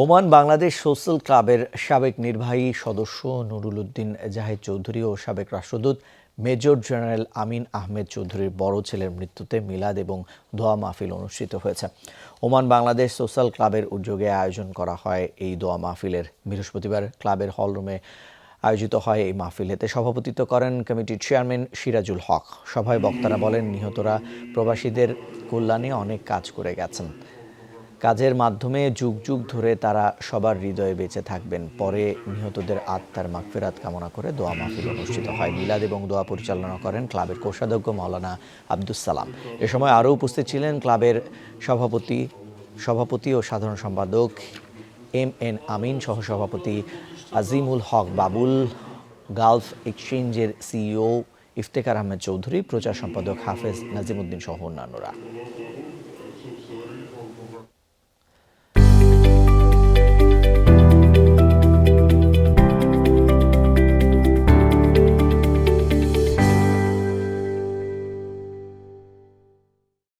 Oman Bangladesh social ক্লাবের সাবেক নির্বাহী সদস্য নুরুল উদ্দিন জাহিদ চৌধুরী ও সাবেক রাষ্ট্রদূত মেজর জেনারেল আমিন আহমেদ চৌধুরীর বড় ছেলের মৃত্যুতে মিলাদ এবং দোয়া মাহফিল অনুষ্ঠিত হয়েছে। ওমান বাংলাদেশ সোশ্যাল ক্লাবের উদ্যোগে আয়োজন করা হয় এই দোয়া মাহফিলের। বৃহস্পতিবার ক্লাবের হলরুমে আয়োজিত হয় এই মাহফিল। এতে সভাপতিত্ব করেন কমিটির চেয়ারম্যান সিরাজুল হক। সভায় বক্তারা বলেন, নিহতরা প্রবাসীদের কল্যাণে অনেক কাজ করে গেছেন। কাজের মাধ্যমে যুগ যুগ ধরে তারা সবার হৃদয়ে বেঁচে থাকবেন। পরে নিহতদের আত্মার মাগফিরাত কামনা করে দোয়া মাহফিল অনুষ্ঠিত হয়। মিলাদ এবং দোয়া পরিচালনা করেন ক্লাবের কোষাধ্যক্ষ মাওলানা আব্দুস সালাম। এ সময় আরও উপস্থিত ছিলেন ক্লাবের সভাপতি সভাপতি ও সাধারণ সম্পাদক এম এন আমিন, সহসভাপতি আজিমুল হক বাবুল, গালফ এক্সচেঞ্জের সিইও ইফতেকার আহমেদ চৌধুরী, প্রচার সম্পাদক হাফেজ নাজিমুদ্দিন সহ অন্যান্যরা।